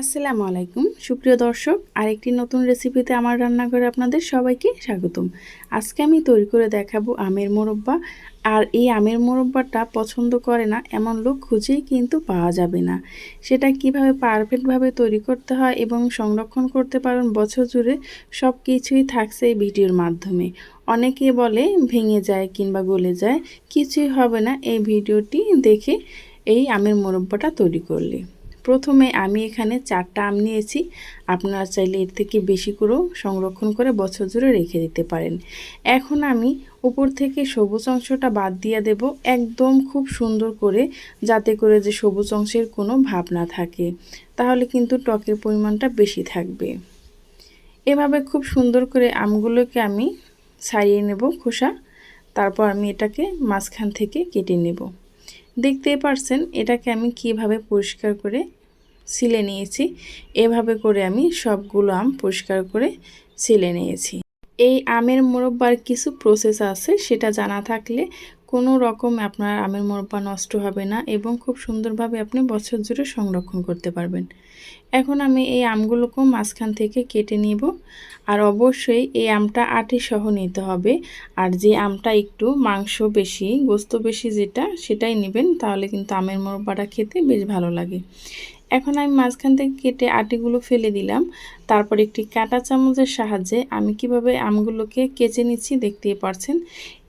আসসালামু আলাইকুম। সুপ্রিয় দর্শক, আরেকটি নতুন রেসিপিতে আমার রান্নাঘরে আপনাদের সবাইকে স্বাগতম। আজকে আমি তৈরি করে দেখাবো আমের মোরব্বা। আর এই আমের মোরব্বাটা পছন্দ করে না, এমন লোক খুঁজেই কিন্তু পাওয়া যাবে না। সেটা কীভাবে পারফেক্টভাবে তৈরি করতে হয় এবং সংরক্ষণ করতে পারেন বছর জুড়ে সব কিছুই থাকছে এই ভিডিওর মাধ্যমে। অনেকে বলে, ভেঙে যায় কিংবা গলে যায়। কিছুই হবে না এই ভিডিওটি দেখে এই আমের মোরব্বাটা তৈরি করলে। প্রথমে আমি এখানে চারটা আম নিয়েছি। আপনারা চাইলে এর থেকে বেশি করেও সংরক্ষণ করে বছর জুড়ে রেখে দিতে পারেন। এখন আমি উপর থেকে সবুজ অংশটা বাদ দিয়ে দেব একদম খুব সুন্দর করে, যাতে করে যে সবুজ অংশের কোনো ভাব না থাকে। তাহলে কিন্তু টকের পরিমাণটা বেশি থাকবে। এভাবে খুব সুন্দর করে আমগুলোকে আমি ছাড়িয়ে নেব খোসা। তারপর আমি এটাকে মাঝখান থেকে কেটে নেব। দেখতেই পারছেন এটাকে আমি কীভাবে পরিষ্কার করে ছিলে নিয়েছি। এভাবে করে আমি সবগুলো আম পরিষ্কার করে ছিলে নিয়েছি। এই আমের মোরব্বার কিছু প্রসেস আছে, সেটা জানা থাকলে কোনো রকম আপনার আমের মোরব্বা নষ্ট হবে না এবং খুব সুন্দরভাবে আপনি বছর জুড়ে সংরক্ষণ করতে পারবেন। এখন আমি এই আমগুলোকেও মাঝখান থেকে কেটে নিব। আর অবশ্যই এই আমটা আটি সহ নিতে হবে। আর যে আমটা একটু মাংস বেশি, গোস্ত বেশি যেটা, সেটাই নেবেন, তাহলে কিন্তু আমের মোরব্বাটা খেতে বেশ ভালো লাগে। এখন আমি মাঝখান থেকে কেটে আটিগুলো ফেলে দিলাম। তারপর একটি কাঁটা চামচের সাহায্যে আমি কীভাবে আমগুলোকে কেচে নিচ্ছি দেখতেই পারছেন।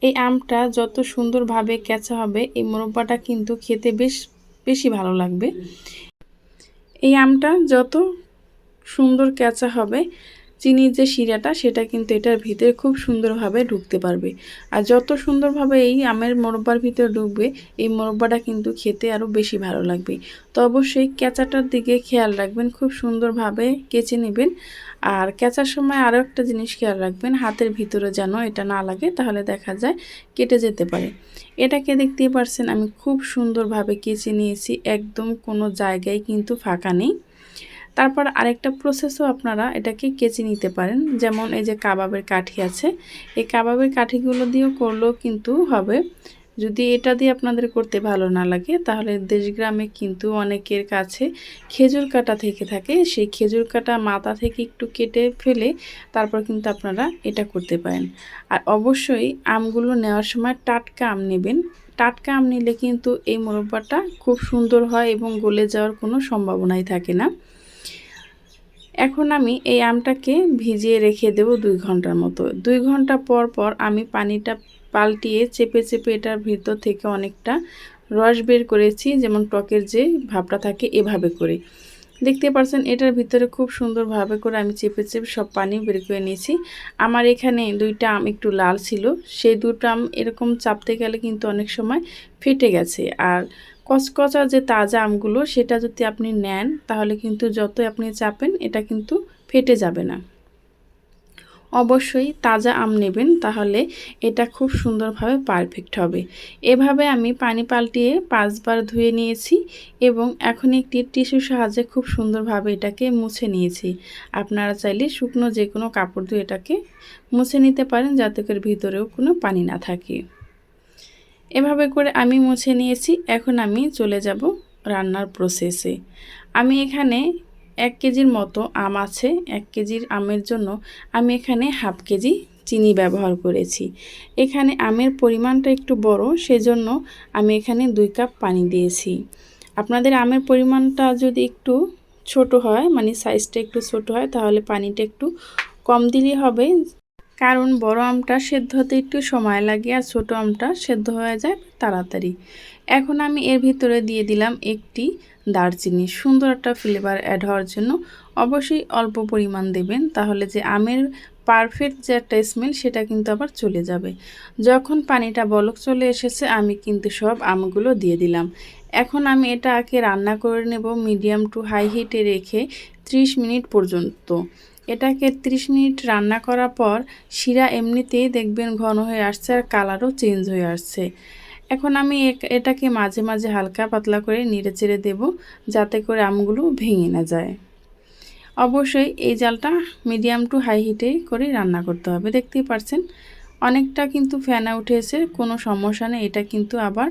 এই আমটা যত সুন্দরভাবে কেঁচা হবে, এই মোরব্বাটা কিন্তু খেতে বেশ, বেশি ভালো লাগবে। এই আমটা যত সুন্দর কেঁচা হবে, চিনির যে শিরাটা, সেটা কিন্তু এটার ভিতরে খুব সুন্দরভাবে ঢুকতে পারবে। আর যত সুন্দরভাবে এই আমের মোরব্বার ভিতরে ঢুকবে, এই মোরব্বাটা কিন্তু খেতে আরও বেশি ভালো লাগবে। তো অবশ্যই কেঁচাটার দিকে খেয়াল রাখবেন, খুব সুন্দরভাবে কেচে নেবেন। আর কেঁচার সময় আরও একটা জিনিস খেয়াল রাখবেন, হাতের ভিতরে যেন এটা না লাগে তাহলে দেখা যায় কেটে যেতে পারে। এটাকে দেখতেই পারছেন আমি খুব সুন্দরভাবে কেচে নিয়েছি, একদম কোনো জায়গায় কিন্তু ফাঁকা নেই। তারপর আরেকটা প্রসেসও আপনারা এটাকে কেচে নিতে পারেন, যেমন এই যে কাবাবের কাঠি আছে, এই কাবাবের কাঠিগুলো দিয়েও করলেও কিন্তু হবে। যদি এটা দিয়ে আপনাদের করতে ভালো না লাগে, তাহলে দেশগ্রামে কিন্তু অনেকের কাছে খেজুর কাটা থেকে থাকে। সেই খেজুর কাটা মাথা থেকে একটু কেটে ফেলে তারপর কিন্তু আপনারা এটা করতে পারেন। আর অবশ্যই আমগুলো নেওয়ার সময় টাটকা আম নেবেন। টাটকা আম নিলে কিন্তু এই মোরব্বাটা খুব সুন্দর হয় এবং গলে যাওয়ার কোনো সম্ভাবনাই থাকে না। এখন আমি এই আমটাকে ভিজিয়ে রেখে দেব দুই ঘণ্টার মতো। দুই ঘণ্টা পর পর আমি পানিটা পাল্টিয়ে চেপে চেপে এটার ভিতর থেকে অনেকটা রস বের করেছি, যেমন টকের যে ভাবটা থাকে এভাবে করে। দেখতে পাচ্ছেন এটার ভিতরে খুব সুন্দরভাবে করে আমি চেপে চেপে সব পানি বের করে নিয়েছি। আমার এখানে দুইটা আম একটু লাল ছিল, সেই দুটো আম এরকম চাপতে গেলে কিন্তু অনেক সময় ফেটে গেছে। আর কচকচা যে তাজা আমগুলো, সেটা যদি আপনি নেন, তাহলে কিন্তু যতই আপনি চাপেন, এটা কিন্তু ফেটে যাবে না। অবশ্যই তাজা আম নেবেন, তাহলে এটা খুব সুন্দরভাবে পারফেক্ট হবে। এভাবে আমি পানি পাল্টিয়ে পাঁচবার ধুয়ে নিয়েছি এবং এখন একটি টিস্যুর সাহায্যে খুব সুন্দরভাবে এটাকে মুছে নিয়েছি। আপনারা চাইলে শুকনো যে কোনো কাপড় দিয়ে এটাকে মুছে নিতে পারেন, যাতে করে ভিতরেও কোনো পানি না থাকে। এভাবে করে আমি মুছে নিয়েছি, এখন আমি চলে যাব রান্নার প্রসেসে আমি এখানে এক কেজির মতো আম আছে, এক কেজির আমের জন্য আমি এখানে হাফ কেজি চিনি ব্যবহার করেছি। এখানে আমের পরিমাণটা একটু বড়, সেজন্য আমি এখানে দুই কাপ পানি দিয়েছি। আপনাদের আমের পরিমাণটা যদি একটু ছোট হয় মানে সাইজটা একটু ছোট হয়, তাহলে পানিটা একটু কম দিলেই হবে। কারণ বড় আমটা সেদ্ধ হতে একটু সময় লাগে আর ছোটো আমটা সেদ্ধ হয়ে যায় তাড়াতাড়ি। এখন আমি এর ভিতরে দিয়ে দিলাম একটি দারচিনি। সুন্দর একটা ফ্লেভার অ্যাড হওয়ার জন্য অবশ্যই অল্প পরিমাণ দেবেন, তাহলে যে আমের পারফেক্ট যে একটা স্মেল সেটা কিন্তু আবার চলে যাবে। যখন পানিটা বলক চলে এসেছে, আমি কিন্তু সব আমগুলো দিয়ে দিলাম। এখন আমি এটা আগে রান্না করে নেব মিডিয়াম টু হাই হিটে রেখে 30 মিনিট পর্যন্ত। এটাকে 30 মিনিট রান্না করার পর শিরা এমনিতেই দেখবেন ঘন হয়ে আসছে আর কালারও চেঞ্জ হয়ে আসছে। এখন আমি এটাকে মাঝে মাঝে হালকা পাতলা করে নেড়ে চেড়ে দেবো, যাতে করে আমগুলো ভেঙে না যায়। অবশ্যই এই জালটা মিডিয়াম টু হাই হিটে করে রান্না করতে হবে। দেখতেই পারছেন, অনেকটা কিন্তু ফ্যানা উঠেছে, কোনো সমস্যা নেই। এটা কিন্তু আবার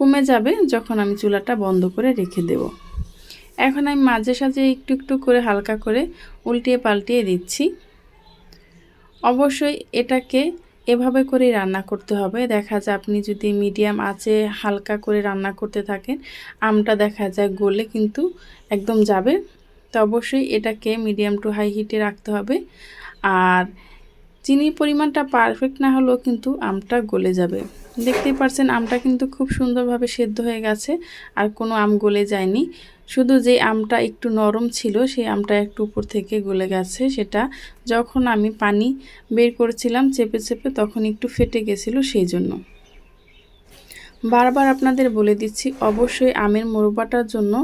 কমে যাবে যখন আমি চুলাটা বন্ধ করে রেখে দেব। এখন আমি মাঝে সাঝে একটু একটু করে হালকা করে উল্টিয়ে পাল্টিয়ে দিচ্ছি। অবশ্যই এটাকে এভাবে করে রান্না করতে হবে। দেখা যায় আপনি যদি মিডিয়াম আঁচে হালকা করে রান্না করতে থাকেন, আমটা দেখা যায় গলে কিন্তু একদম যাবে। তো অবশ্যই এটাকে মিডিয়াম টু হাই হিটে রাখতে হবে। আর চিনির পরিমাণটা পারফেক্ট না হলেও কিন্তু আমটা গলে যাবে। দেখতেই পারছেন, আমটা কিন্তু খুব সুন্দরভাবে সেদ্ধ হয়ে গেছে, আর কোনো আম গলে যায়নি। শুধু যে আমটা একটু নরম ছিল, সেই আমটা একটু উপর থেকে গলে গেছে সেটা। যখন আমি পানি বের করেছিলাম চেপে চেপে, তখন একটু ফেটে গেছিল সেই জন্য। বারবার আপনাদের বলে দিচ্ছি, অবশ্যই আমের মোরব্বাটার জন্য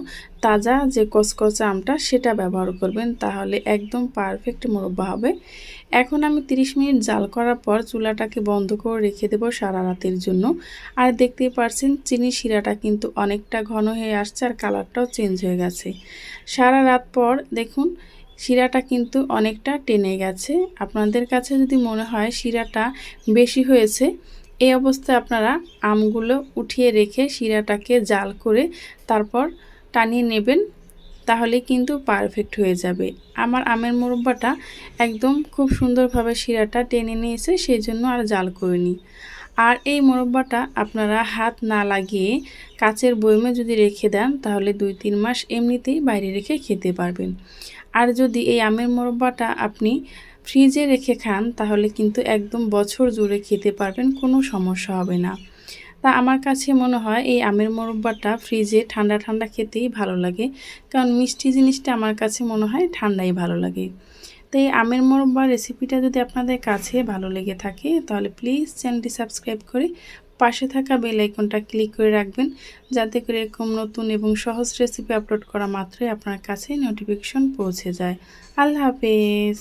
তাজা যে কচকচা আমটা সেটা ব্যবহার করবেন, তাহলে একদম পারফেক্ট মোরব্বা হবে। এখন আমি 30 মিনিট জাল করার পর চুলাটাকে বন্ধ করে রেখে দেবো সারা রাতের জন্য। আর দেখতেই পারছেন, চিনি শিরাটা কিন্তু অনেকটা ঘন হয়ে আসছে আর কালারটাও চেঞ্জ হয়ে গেছে। সারা রাত পর দেখুন, শিরাটা কিন্তু অনেকটা টেনে গেছে। আপনাদের কাছে যদি মনে হয় শিরাটা বেশি হয়েছে এই অবস্থায় আপনারা আমগুলো উঠিয়ে রেখে শিরাটাকে জাল করে তারপর টানিয়ে নেবেন, তাহলে কিন্তু পারফেক্ট হয়ে যাবে। আমার আমের মুরব্বাটা একদম খুব সুন্দরভাবে শিরাটা টেনে নিয়েছে সেই জন্য আর জাল করিনি। আর এই মোরব্বাটা আপনারা হাত না লাগিয়ে কাচের বয়মে যদি রেখে দেন, তাহলে দুই তিন মাস এমনিতেই বাইরে রেখে খেতে পারবেন। আর যদি এই আমের মোরব্বাটা আপনি ফ্রিজে রেখে খান, তাহলে কিন্তু একদম বছর জুড়ে খেতে পারবেন, কোনো সমস্যা হবে না। তা আমার কাছে মনে হয় এই আমের মোরব্বাটা ফ্রিজে ঠান্ডা ঠান্ডা খেতেই ভালো লাগে, কারণ মিষ্টি জিনিসটা আমার কাছে মনে হয় ঠান্ডাই ভালো লাগে। তো এই আমের মোরব্বা রেসিপিটা যদি আপনাদের কাছে ভালো লেগে থাকে, তাহলে প্লিজ চ্যানেলটি সাবস্ক্রাইব করে পাশে থাকা বেল আইকনটা ক্লিক করে রাখবেন, যাতে করে এরকম নতুন এবং সহজ রেসিপি আপলোড করা মাত্রই আপনার কাছে নোটিফিকেশন পৌঁছে যায়। আল্লাহ হাফেজ।